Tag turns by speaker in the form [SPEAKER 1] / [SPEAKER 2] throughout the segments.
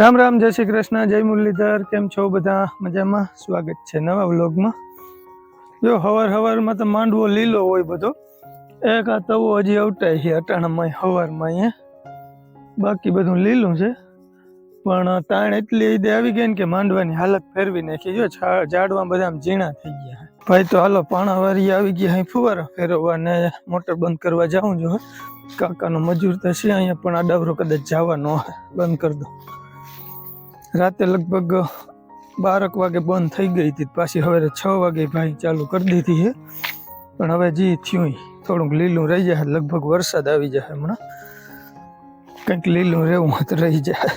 [SPEAKER 1] રામ રામ, જય શ્રી કૃષ્ણ, જય મુરલીધર, કેમ છો બધા? મજામાં? સ્વાગત છે નવા વ્લોગમાં. જો, હવાર હવારમાં તો માંડવો લીલો હોય બધો. એક આ તવો હજી અવટાય છે અટાણામાં, હવારમાં અહીંયા. બાકી બધું લીલું છે. પણ તાણ એટલી ઈદે આવી ગઈ ને કે માંડવાની હાલત ફેરવી નાખી. જો ઝાડવા બધા ઝીણા થઈ ગયા ભાઈ તો હાલો, પાણાવારી આવી ગયા અહીં ફુવારા ફેરવવા ને મોટર બંધ કરવા જાઉં જો કાકાનો મજૂર છે અહીંયા, પણ આ ડાબરો કદાચ જવાનો. બંધ કરી દો રાતે લગભગ બારક વાગે બંધ થઈ ગઈ હતી. પાછી હવે છ વાગે ભાઈ ચાલુ કરી દીધી છે. પણ હવે જી થયું. થોડુંક લીલું રહી જાય, લગભગ વરસાદ આવી જાય હમણાં. કંઈક લીલું રહેવું તો રહી જાય.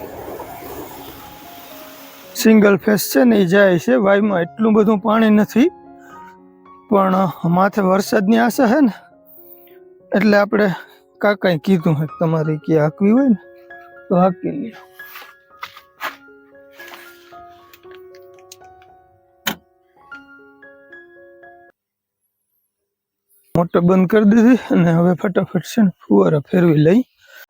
[SPEAKER 1] સિંગલ ફેસ છે ને એ જાય છે. વાયમાં એટલું બધું પાણી નથી. પણ માથે વરસાદની આશા છે ને, એટલે આપણે કાકાએ કીધું હે તમારે કે હાંકવી હોય ને, તો હાંકી લ્યો. મોટર બંધ કરી દીધી અને હવે ફટાફટ છે ને ફુવારા ફેરવી લઈ.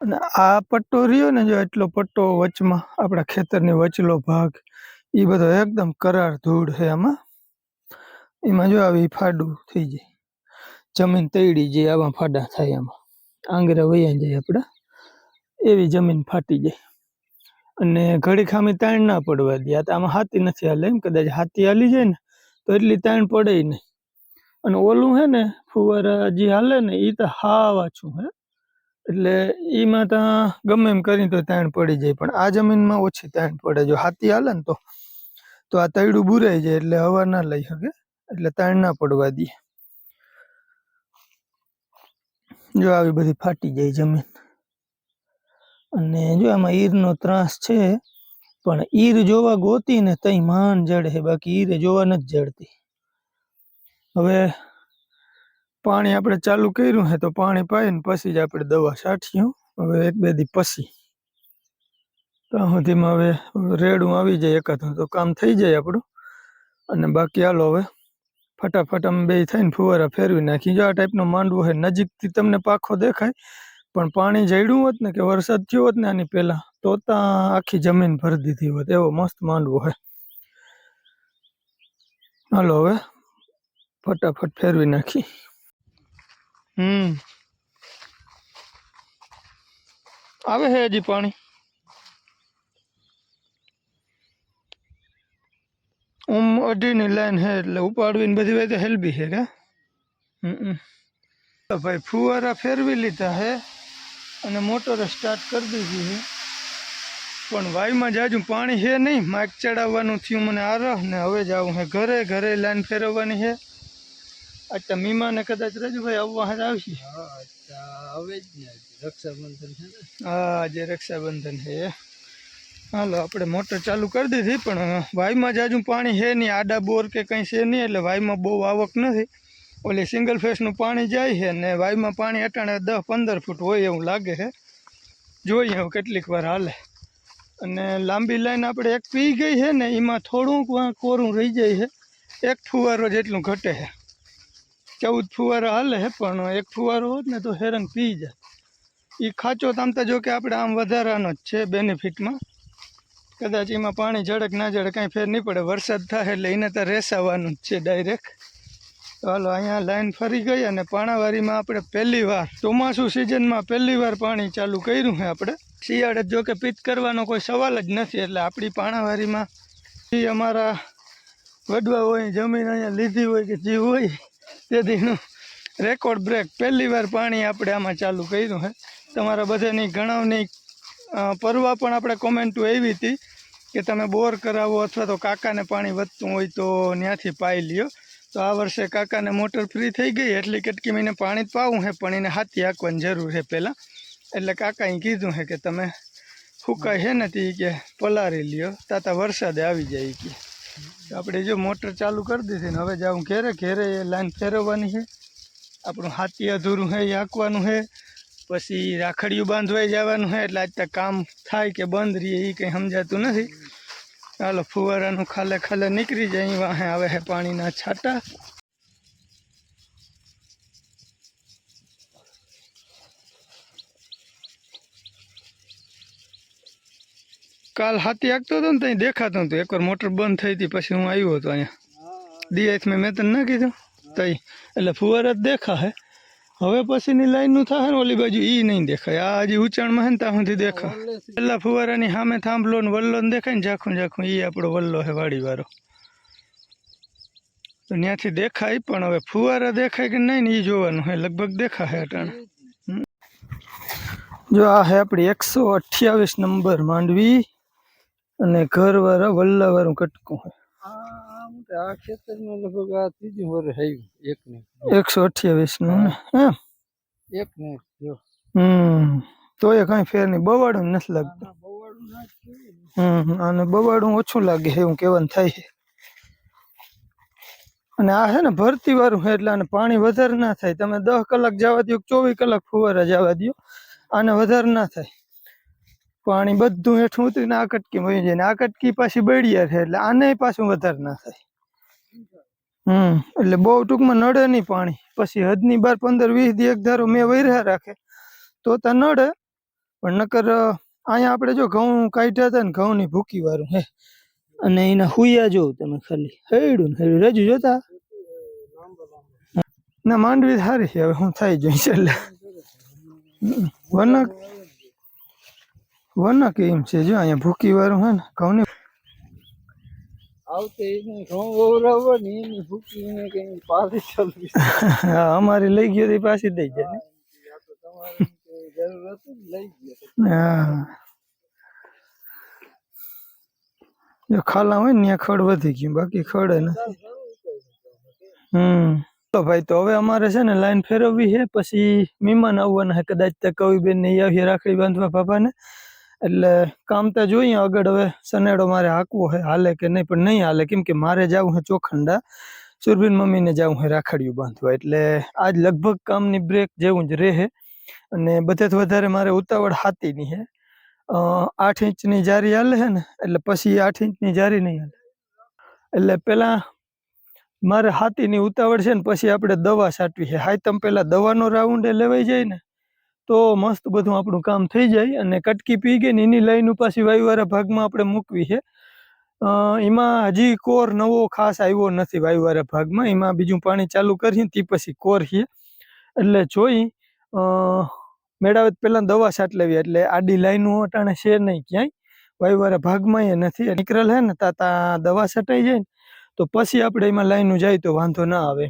[SPEAKER 1] અને આ પટ્ટો રહ્યો ને જો એટલો પટ્ટો વચમાં, આપણા ખેતરની વચલો ભાગ, એ બધો એકદમ કરાર ધૂળ છે આમાં. એમાં જો આવી ફાડું થઈ જાય. જમીન તૈડી જાય, આવા ફાડા થાય આમાં. આંગરા વૈયા જાય આપણા. એવી જમીન ફાટી જાય. અને ઘડી ખામી તાણ ના પડવા દે. આ આમાં હાથી નથી હાલે એમ કદાચ હાથી હાલી જાય ને, તો એટલી તાણ પડે નહીં. અને ઓલું હે ને ફુવારા જે હાલે ને એ તો હાવ આછું હે. એટલે એમાં ત્યાં ગમે એમ કરીને તો તાણ પડી જાય, પણ આ જમીનમાં ઓછી તાણ પડે. જો હાથી હાલે ને તો તો આ તૈડું બુરાઈ જાય, એટલે હવા ના લઈ શકે, એટલે તાણ ના પડવા દે. જો આવી બધી ફાટી જાય જમીન. અને જો આમાં ઈરનો ત્રાસ છે, પણ ઈર જોવા ગોતી ને તઈ માન જડે, બાકી ઈરે જોવા નથી જડતી. હવે પાણી આપણે ચાલુ કર્યું છે તો પાણી પાઈને પછી જ આપણે દવા છાંટીશું હવે એક બે દી પછી. ત્યાં સુધીમાં હવે રેડું આવી જાય એકાદું તો કામ થઈ જાય આપણું. અને બાકી હાલો હવે ફટાફટ અમે બે થઈને ફુવારા ફેરવી નાખી જો આ ટાઈપનો માંડવો હોય નજીકથી તમને પાખો દેખાય, પણ પાણી જડ્યું હોત ને કે વરસાદ થયો હોત ને આની પહેલાં, તો ત્યાં આખી જમીન ભરી દીધી હોત. એવો મસ્ત માંડવો છે હાલો હવે ફટાફટ ફેરવી નાખી હમ. આવે છે હજી પાણી. ઓમ અઢીની લાઈન છે એટલે ઉપાડવીને બધી વાત હેલ્બી છે કે? ભાઈ ફુવારા ફેરવી લીધા છે અને મોટર સ્ટાર્ટ કરી દીધી છે પણ વાયુમાં જાજુ પાણી છે નહીં. માઇક ચડાવવાનું થયું, મને આરહ ને હવે જવું છે ઘરે ઘરે લાઈન ફેરવવાની છે અચ્છા મીમાને કદાચ રજુભાઈ આવવા હાથ આવશે.
[SPEAKER 2] હવે જ ને રક્ષાબંધન છે ને?
[SPEAKER 1] હા આજે રક્ષાબંધન છે. હાલો આપણે મોટર ચાલુ કરી દીધી પણ વાયમાં જાજુ પાણી છે નહીં આડા બોર કે કંઈ છે નહીં એટલે વાયમાં બહુ આવક નથી. ઓલી સિંગલ ફેસનું પાણી જાય છે ને વાયમાં પાણી અટાણે દસ પંદર ફૂટ હોય એવું લાગે છે. જોઈએ હવે કેટલીક વાર હાલે. અને લાંબી લાઈન આપણે એક પી ગઈ છે ને એમાં થોડુંક કોરું રહી જાય છે. એક ફુવારો જેટલું ઘટે છે. ચૌદ ફુવારા હાલે પણ એક ફુવારો હોત ને તો હેરાન પી જાય. એ ખાચો તામતા જો કે આપણે આમ વધારાનો જ છે બેનિફિટમાં. કદાચ એમાં પાણી ઝડક ના ઝડક કાંઈ ફેર નહીં પડે. વરસાદ થાય એટલે એને તો રેસાવાનું જ છે ડાયરેક્ટ તો હાલો, અહીંયા લાઈન ફરી ગઈ અને પાણાવારીમાં આપણે પહેલી વાર, ચોમાસું સિઝનમાં પહેલી વાર પાણી ચાલુ કર્યું છે આપણે. શિયાળે જો કે પિત કરવાનો કોઈ સવાલ જ નથી, એટલે આપણી પાણાવારીમાં જે અમારા વડવા હોય, જમીન અહીંયા લીધી હોય કે જે હોય તેથીનું રેકોર્ડ બ્રેક પહેલી વાર પાણી આપણે આમાં ચાલુ કર્યું છે. તમારા બધાની ગણાવની પરવા પણ આપણે કોમેન્ટો એવી હતી કે તમે બોર કરાવો અથવા તો કાકાને પાણી વધતું હોય તો ત્યાંથી પાઈ લ્યો. તો આ વર્ષે કાકાને મોટર ફ્રી થઈ ગઈ એટલે કેટલી મહિને પાણી પાવું છે, પણ એને હાથી હાંકવાની જરૂર છે પહેલાં. એટલે કાકાએ કીધું છે કે તમે ફૂકાય છે ને તે કે પલારી લ્યો. તાતા વરસાદે આવી જાય કે. આપણે જો મોટર ચાલુ કરી દીધી ને હવે જાઉં ઘેરે ઘેરે એ લાઈન ફેરવવાની છે. આપણું હાથી અધૂરું છે, એ હાંકવાનું છે. પછી રાખડીયું બાંધવાઈ જવાનું છે, એટલે આજ તક કામ થાય કે બંધ રહીએ એ કંઈ સમજાતું નથી. ચાલો ફુવારાનું ખાલે ખાલે નીકળી જાય, અહીં વાહે આવે છે પાણીના છાંટા. કાલ હાથી આગતો હતો ને ત્યાં દેખાતો હતું એકવાર મોટર બંધ થઈ હતી, પછી હું આવ્યો હતો અહીંયા. ડીએચ મેં મેં તને ના કીધું? તઈ. એટલે ફુવારા જ દેખા હે હવે પછીની લાઈનનું થાય ને ઓલી બાજુ ઈ નહીં દેખાય. આ હજી ઉંચાણમાં હે ને ત્યાં સુધી દેખા. પેલા ફુવારાની સામે થાંભલો ને વલ્લો ને દેખાય ને ઝાખું ઝાખું, ઈ આપણો વલ્લો હે વાડીવાળો. તો ત્યાંથી દેખાય, પણ હવે ફુવારા દેખાય કે નહીં ને એ જોવાનું હે. લગભગ દેખાય અટાણે. જો આ હે આપણી એકસો અઠ્યાવીસ નંબર માંડવી. અને ઘરવાળા વલ્લાવાળું કટકું હે
[SPEAKER 2] આ ખેતરનું ખેતરમાં લગભગ આ ત્રીજું વર આવ્યું એક ને
[SPEAKER 1] એકસો અઠ્યાવીસનું ને
[SPEAKER 2] એક ને
[SPEAKER 1] હમ તો એ કઈ ફેર નહીં બવાડું નથી લાગતું. હમ અને બવાડું ઓછું લાગે એવું કેવાનું થાય છે. અને આ છે ને ભરતી વાળું છે એટલે આને પાણી વધારે ના થાય. તમે દસ કલાક જવા દો ચોવીસ કલાક ફુવારા જવા દો આને વધારે ના થાય. પાણી બધું હેઠું ઉતરીને આ કટકી મળી જાય આ કટકી પાછી બળિયા છે એટલે આને પાછું વધારે ના થાય. હમ, એટલે બહુ ટૂંકમાં નડે નહીં પાણી. પછી હદની બાર પંદર વીસ દી એક ધારો મેં વૈર્યા રાખે, તો તો નડે. પણ નકર અહીંયા આપણે જો ઘઉં કાઢ્યા હતા ને ઘઉંની ભૂકી વાળું હે, અને એના હુયા જોઉં તમે ખાલી. હેડું ને હેડું રજુ જોતા? ના, માંડવી સારી છે, હવે હું થઈ જોઈશ એટલે. વનક. વનક એમ છે જો અહીંયા ભૂકી વાળું હે ને ઘઉંની
[SPEAKER 2] ને
[SPEAKER 1] અમારી લઈ ગયો તો પાછી દઈ જાય ને.
[SPEAKER 2] ને
[SPEAKER 1] જો ખાલા હોય ને ત્યાં ખડ વધી ગયું બાકી ખડ નથી હમ. તો ભાઈ તો હવે અમારે છે ને લાઈન ફેરવવી છે પછી મહેમાન આવવાના છે કદાચ તે કવિબેન ને આવી રાખડી બાંધવા બાપાને એટલે કામ તો જોઈએ આગળ હવે. સનેડો મારે હાંકવો છે હાલે કે નહીં? પણ નહીં હાલે. કેમ કે મારે જવું હે ચોખંડા. સુરભીન મમ્મીને જવું હે રાખડીયું બાંધવા. એટલે આજ લગભગ કામની બ્રેક જેવું જ રહે. અને બધેથી વધારે મારે ઉતાવળ હાથીની અ, આઠ ઇંચની જારી હાલે છે ને એટલે પછી આઠ ઇંચની જારી નહીં હાલે. એટલે પહેલાં મારે હાથીની ઉતાવળ છે ને પછી આપણે દવા છાંટવી છે હાયતમ પહેલાં દવાનો રાઉન્ડ લેવાઈ જાય ને તો મસ્ત બધું આપણું કામ થઈ જાય અને કટકી પી ગઈ ને એની લાઈન પાછી વાયુવાળા ભાગમાં આપણે મૂકવી છે. એમાં હજી કોર નવો ખાસ આવ્યો નથી વાયુવાળા ભાગમાં. એમાં બીજું પાણી ચાલુ કરીએ તે પછી કોર છે. એટલે જોઈ મેળાવત મેળાવે તો દવા છાંટ લેવી. એટલે આડી લાઈનો અટાણે છે નહીં ક્યાંય. વાયુવાળા ભાગમાં એ નથી. નીકળેલ હે ને, તા તા દવા છટાઈ જાય ને, તો પછી આપણે એમાં લાઈનું જાય તો વાંધો ના આવે.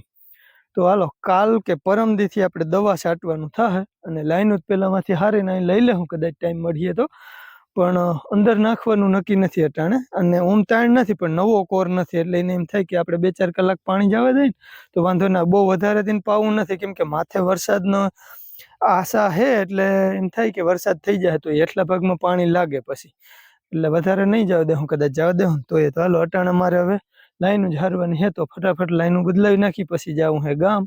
[SPEAKER 1] તો હાલો, કાલ કે પરમ દીથી આપણે દવા છાંટવાનું થાય અને લાઈનો જ પહેલામાંથી હારીને અહીં લઈ લેવું કદાચ ટાઈમ મળીએ તો. પણ અંદર નાખવાનું નક્કી નથી અટાણે અને ઓમ તાણ નથી, પણ નવો કોર નથી એટલે એને એમ થાય કે આપણે બે ચાર કલાક પાણી જવા દઈએ તો વાંધો ના, બહુ વધારે દિન પાવું નથી, કેમ કે માથે વરસાદનો આશા હે એટલે એમ થાય કે વરસાદ થઈ જાય તો એટલા ભાગમાં પાણી લાગે પછી. એટલે વધારે નહીં જવા દે હું, કદાચ જવા દે તો એ તો હાલો, અટાણે મારે હવે લાઈન જ હારવાની હે તો ફટાફટ લાઈન બદલાવી નાખી, પછી જવું હે ગામ.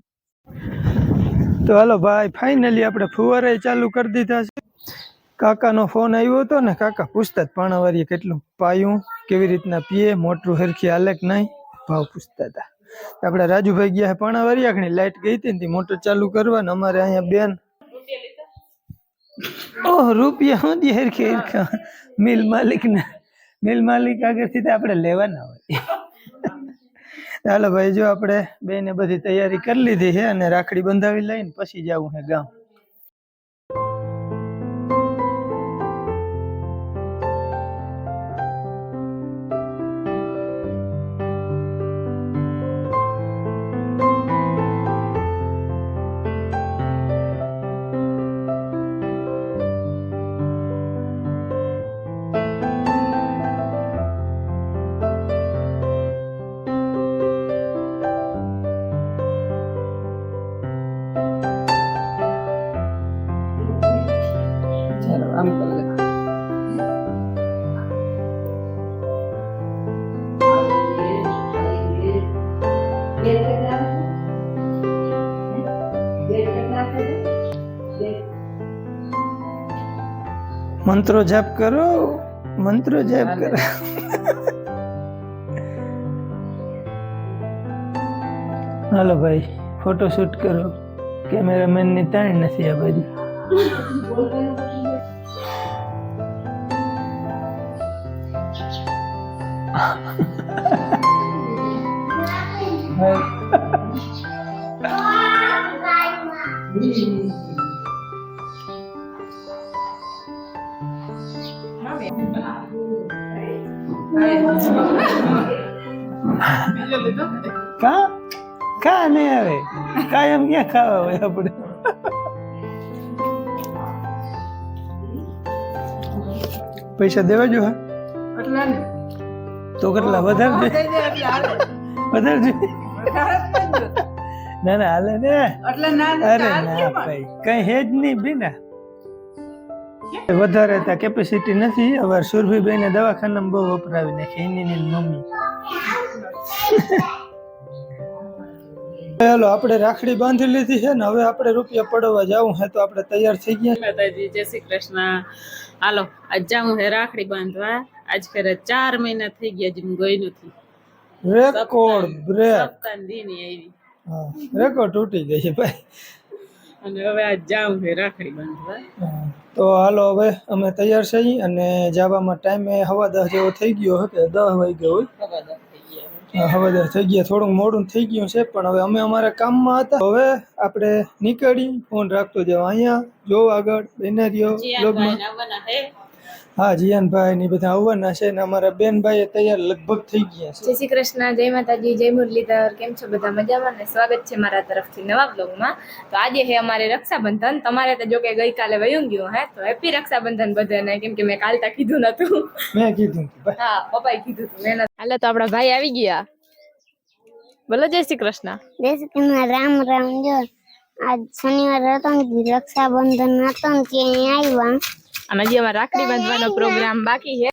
[SPEAKER 1] તો હાલો ભાઈ ફાઇનલી આપણે ફુવારા ચાલુ કરી દીધા છે. કાકાનો ફોન આવ્યો હતો ને, કાકા પૂછતા જ પાણાવારીએ કેટલું પાયું, કેવી રીતના પીએ મોટરું હરખી હાલે કે નહીં. ભાવ પૂછતા હતા. આપણે રાજુભાઈ ગયા પાણાવારી આગળ લાઈટ ગઈ હતી ને મોટર ચાલુ કરવા ને અમારે અહીંયા બેન ઓહ, રૂપિયા હું દી હરખી હરખા? મિલ માલિક ને મિલ માલિક આગળથી આપણે લેવાના હોય. ચાલો ભાઈ, જો આપણે બેને બધી તૈયારી કરી લીધી છે અને રાખડી બંધાવી લઈને પછી જવું છે ગામ. ચાલો આમ કરી લે મંત્રો જાપ કરો મંત્રો જાપ કરો હાલો ભાઈ ફોટો શૂટ કરો કેમેરામેનની તાણ નથી આ બાજુ કા કા નહીં આવે કાયમ ક્યાં ખાવા હોય આપણે પૈસા દેવા જો હા તો કેટલા વધારજે વધારજે ના ના હાલે ને. અરે ના ભાઈ કઈ હે જ નહીં બીના વધારે ત્યાં કેપેસિટી નથી. હવે સુરભીબેન ને દવાખાનામાં બહુ વપરાવી નાખી. એની ને મમ્મી. ચાલો આપણે રાખડી બાંધી લીધી છે ને હવે આપણે રૂપિયા પડવા જવું છે તો આપણે તૈયાર થઈ ગયા.
[SPEAKER 3] માતાજી જય શ્રી કૃષ્ણ. હાલો આજ જાઉં હે રાખડી બાંધવા. આજ ફેરે ચાર મહિના થઈ ગયા હજી હું ગઈ નથી.
[SPEAKER 1] રેકોર્ડ બ્રેક
[SPEAKER 3] સપ્તાહ દી ની આવી.
[SPEAKER 1] રેકોર્ડ તૂટી ગઈ છે ભાઈ.
[SPEAKER 3] અને હવે આ જાઉં હે રાખડી બાંધવા
[SPEAKER 1] તો હાલો હવે અમે તૈયાર છીએ અને જવામાં ટાઈમે હવા દસ જેવો થઈ ગયો હતો કે દસ ગયો હોય?
[SPEAKER 3] થઈ ગયા
[SPEAKER 1] હા, હવે દસ થઈ ગયા થોડુંક મોડું થઈ ગયું છે પણ હવે અમે અમારા કામમાં હતા. હવે આપણે નીકળી ફોન રાખતો જવા. અહીંયા જો આગળ બેનારીઓ બ્લોગમાં
[SPEAKER 3] હે
[SPEAKER 1] હા જીયાનભાઈ ની બધા આવવાના છે ને અમારા બેનભાઈ તૈયાર લગભગ થઈ ગયા છે.
[SPEAKER 4] જય શ્રી કૃષ્ણ જય માતાજી જય મુરલીધર કેમ છો બધા મજામાં ને? સ્વાગત છે મારા તરફથી નવા બ્લોગમાં તો આજે છે અમારે રક્ષાબંધન. તમારે તો જો કે ગઈકાલે વયું ગયું હે? તો હેપી રક્ષાબંધન બધાને કેમ કે મેં કાલતા કીધું નતું.
[SPEAKER 1] મેં કીધું કે ભાઈ.
[SPEAKER 4] હા પપ્પાએ કીધું હતું મેં હાલે તો આપણા ભાઈ આવી ગયા. બોલો જય શ્રી કૃષ્ણ.
[SPEAKER 5] જય શ્રી કૃષ્ણ રામ રામ જો. આજ શનિવાર હતો ને દી રક્ષાબંધન હતો ને ત્યાં આવ્યા.
[SPEAKER 4] અને હજી અમારે રાખડી બાંધવાનો પ્રોગ્રામ બાકી છે.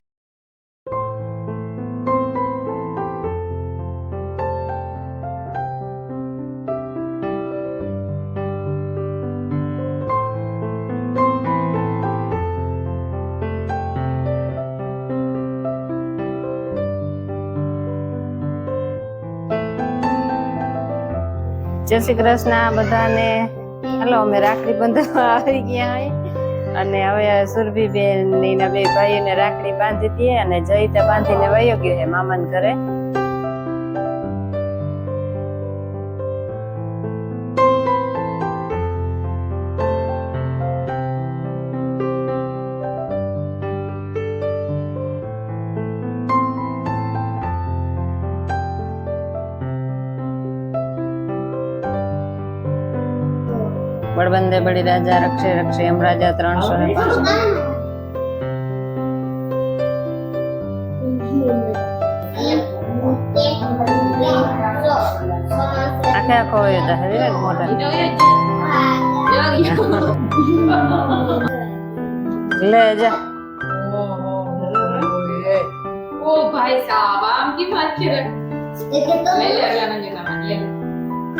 [SPEAKER 6] જય શ્રી કૃષ્ણ બધાને. હાલો, અમે રાખડી બંધવા આવી ગયા અને હવે સુરભીબેનની બે ભાઈઓને રાખડી બાંધી દઈએ અને જઈ તે બાંધીને વયો ગયો હે મામાને ઘરે. બળબંદે બળી રાજા રક્ષે રક્ષે એમ રાજા ત્રણસો ને પાંચ. આખે આખો હોય તો હવે મોટા. લે જા.
[SPEAKER 4] ઓ ભાઈ સાહેબ આમ કી વાત છે?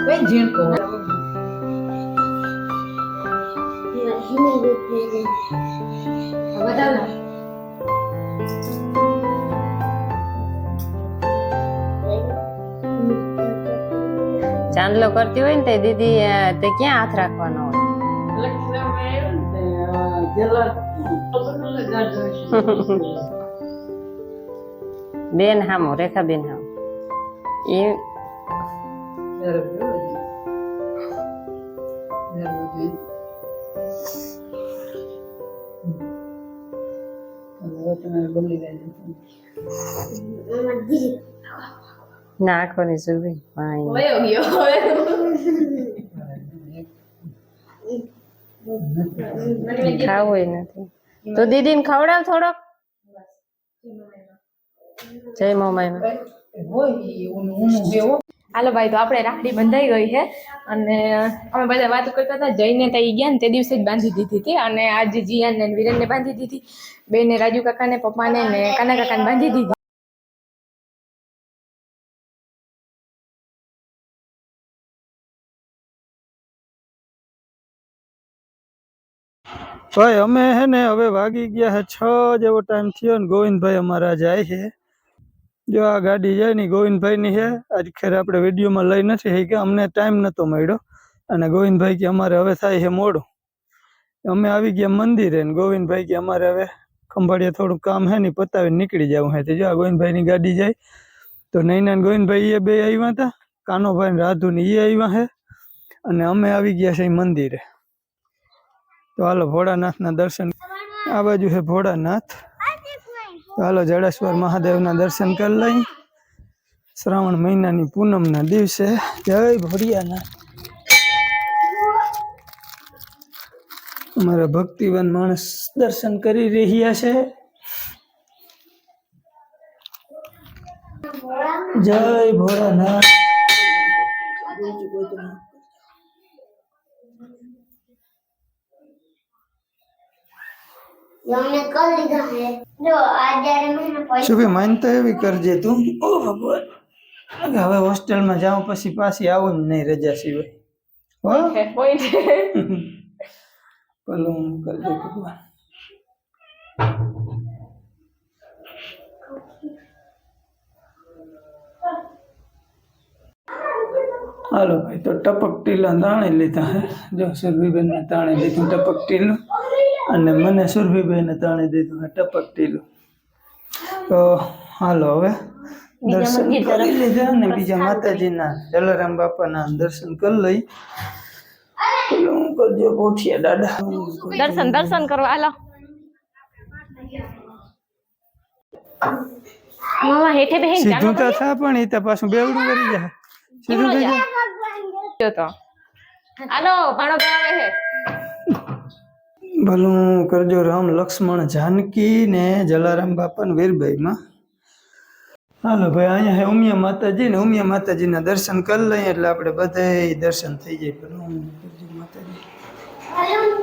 [SPEAKER 4] લે લે અગલા મંજિલમાં લે બતાવ ને
[SPEAKER 6] ચાંદલો કરતી હોય ને તે દીદી તે ક્યાં હાથ રાખવાનો બેન હામો રેખા બેન હામો. એ નાખો ની સુરભી પાણી
[SPEAKER 4] વયો ગયો
[SPEAKER 6] ખાવું હોય નથી. તો દીદીને ખવડાવ થોડોક. જય મોમાઈમાં.
[SPEAKER 4] હાલો ભાઈ, તો આપણે રાખડી બંધાઈ ગઈ છે અને અમે બધા વાતો કરતા હતા જઈને ત્યાં ગયા ને તે દિવસે જ બાંધી દીધી હતી અને આજે જીયાન ને વિરેનને બાંધી દીધી બેને રાજુ કાકાને, પપ્પાને ને કાના કાકાને બાંધી દીધી.
[SPEAKER 1] ભાઈ, અમે હે ને હવે વાગી ગયા છે છ જેવો ટાઈમ થયો ને ગોવિંદભાઈ અમારા જાય છે. જો આ ગાડી જાય ને ગોવિંદભાઈ ની છે, આજ ખેર આપણે વિડીયોમાં લઈ નથી કે અમને ટાઈમ નહોતો મળ્યો. અને ગોવિંદભાઈ કે અમારે હવે થાય છે મોડું. અમે આવી ગયા મંદિરે ગોવિંદભાઈ કે અમારે હવે ખંભાળિયા થોડું કામ હે ને પતાવીને નીકળી જવું હે જો આ ગોવિંદભાઈની ગાડી જાય, તો નૈના ગોવિંદભાઈ એ બે આવ્યા હતા, કાનોભાઈ ને રાધુ ને એ આવ્યા હે અને અમે આવી ગયા છે મંદિરે. તો હાલો ભોળાનાથના દર્શન. આ બાજુ છે ભોળાનાથ. હાલો જડેશ્વર મહાદેવના દર્શન કરી લઈ. શ્રાવણ મહિનાની પૂનમના દિવસે જય ભોરિયાના અમારા ભક્તિવાન માણસ દર્શન કરી રહ્યા છે. જય ભોળાનાથ.
[SPEAKER 5] લોને
[SPEAKER 1] શું ભાઈ માનતા એવી કરજે તું. ઓ ભગવાન. હવે હોસ્ટેલમાં જાઉં પછી પાછી આવું જ નહીં રજા સિવાય. પેલું કરજો ભગવાન. હાલો ભાઈ તો ટપક ટીલા તાણી લીધા હે. જો સુરભીબેન તાણી લીધું ટપક ટીલું. અને મને સુરભીભાઈને તાણી દીધું ટપક ટીલું. તો હાલો હવે દર્શન કરી લીધા અને બીજા માતાજીના જલારામ બાપાના દર્શન કરી લઈ. હું કરજો દાદા.
[SPEAKER 4] દર્શન દર્શન કરવા હાલો. મામા હેઠે બેહીને
[SPEAKER 1] સીધું તો થા પણ એ તો પાછું બેવડું કરી જાય. સીધું થઈ જાય?
[SPEAKER 4] તો. હાલો ભાણો આવે છે.
[SPEAKER 1] ભલું કરજો રામ લક્ષ્મણ જાનકી ને જલારામ બાપા વીરભાઈમાં. હાલો ભાઈ, અહીંયા હે ઉમિયા માતાજી ને ઉમિયા માતાજીના દર્શન કરી લઈએ એટલે આપણે બધાય દર્શન થઈ જાય. પણ માતાજી.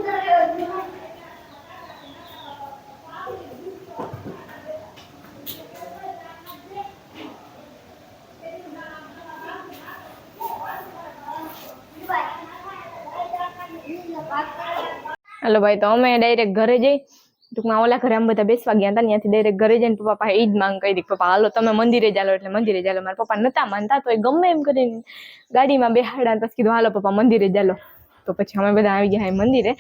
[SPEAKER 4] હાલો ભાઈ, તો અમે ડાયરેક્ટ ઘરે જઈ. ટૂંકમાં ઓલા ઘરે અમે બધા બેસવા ગયા હતા ત્યાંથી ડાયરેક્ટ ઘરે જઈને પપ્પા એ જ માંગ કરી પપ્પા, હાલો તમે મંદિરે ચાલો એટલે મંદિરે ચાલો. મારા પપ્પા નતા માનતા તો એ ગમે એમ કરીને ગાડીમાં બેહાડા પછી કીધું, હાલો પપ્પા, મંદિરે ચાલો. તો પછી અમે બધા આવી ગયા મંદિરે.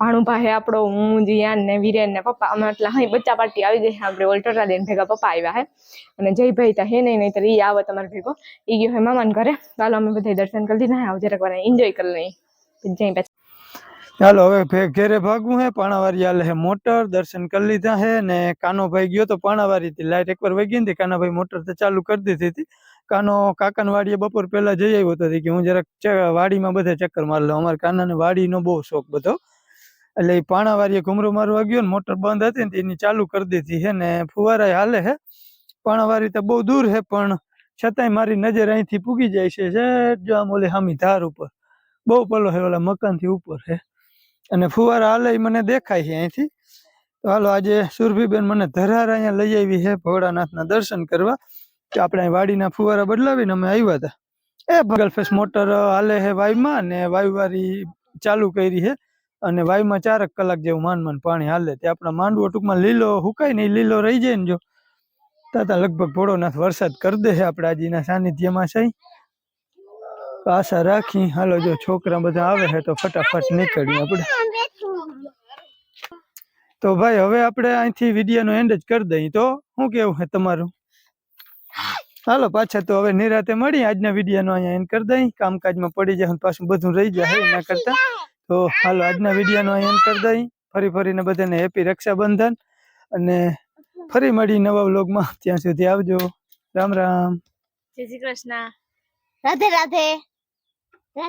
[SPEAKER 4] ભાણું પાસે આપણો, હું, જીયાન ને વિરેન ને પપ્પા, અમે એટલે અહીં બચ્ચા પાર્ટી આવી ગઈ. આપણે ઓલ્ટરા દઈને ભેગા પપ્પા આવ્યા હે અને જયભાઈ તા હે નહીં નહીં તો એ આવે તમારે ભેગો. એ ગયો હે મામાને ઘરે. ચાલો અમે બધા દર્શન કરી દીધા આવ જરાક વાર એન્જોય કરી લઈએ. જઈ પાછા.
[SPEAKER 1] ચાલો, હવે ઘેરે ભાગવું હે પાણાવારી હાલે હે મોટર, દર્શન કરી લીધા હે, ને કાનોભાઈ ગયો તો પાણાવારી થી લાઈટ એકવાર વહી હતી કાનાભાઈ મોટર તો ચાલુ કરી દીધી હતી. કાનો કાકાની વાડીએ બપોર પહેલા જઈ આવ્યો હતો કે હું જરાક વાડીમાં બધે ચક્કર મારી લઉં. અમારે કાનાને વાડીનો બહુ શોખ બધો. એટલે એ પાણાવારીએ ઘુમરો મારવા ગયો ને મોટર બંધ હતી ને એની ચાલુ કરી દીધી હે ને ફુવારા હાલે હે. પાણાવારી તો બહુ દૂર હે, પણ છતાંય મારી નજર અહીંથી પૂગી જાય છે જો આમ ઓલે હામી ધાર ઉપર. બહુ પલો હે ઓલા મકાનથી ઉપર હે. અને ફુવારા હાલે મને દેખાય છે અહીંથી. તો હાલો, આજે સુરભીબેન મને ધરાર અહીંયા લઈ આવી છે ભોળાનાથના દર્શન કરવા. તો આપણે વાડીના ફુવારા બદલાવીને અમે આવ્યા હતા. એ ભગલ મોટર હાલે છે વાયુમાં અને વાયુવારી ચાલુ કરી છે. અને વાયુમાં ચારક કલાક જેવું માનમાન પાણી હાલે તે આપણા માંડવો ટૂંકમાં લીલો હુકાય નહીં લીલો રહી જાય ને જો. તાતા લગભગ ભોળોનાથ વરસાદ કરી દે છે આપણે આજીના સાનિધ્યમાં તો આશા રાખી. હાલો જો છોકરા બધા આવે છે તો ફટાફટ નીકળીએ આપણે. તો ભાઈ હવે આપણે અહીંથી વિડીયોનો એન્ડ જ કરી દઈએ તો? શું કેવું છે તમારું? હાલો પાછા તો હવે નિરાતે મળી આજના વિડીયોનો અહીંયા એન્ડ કરી દઈ કામકાજમાં પડી જાય પાછું બધું રહી જાય એના કરતા. તો હાલો આજના વિડીયોનો અહીંયા એન્ડ કરી દઈ ફરી ફરીને બધાને હેપી રક્ષાબંધન અને ફરી મળી નવા વ્લોગમાં. ત્યાં સુધી આવજો. રામ રામ.
[SPEAKER 4] જય શ્રી કૃષ્ણ.
[SPEAKER 5] રાધે રાધે.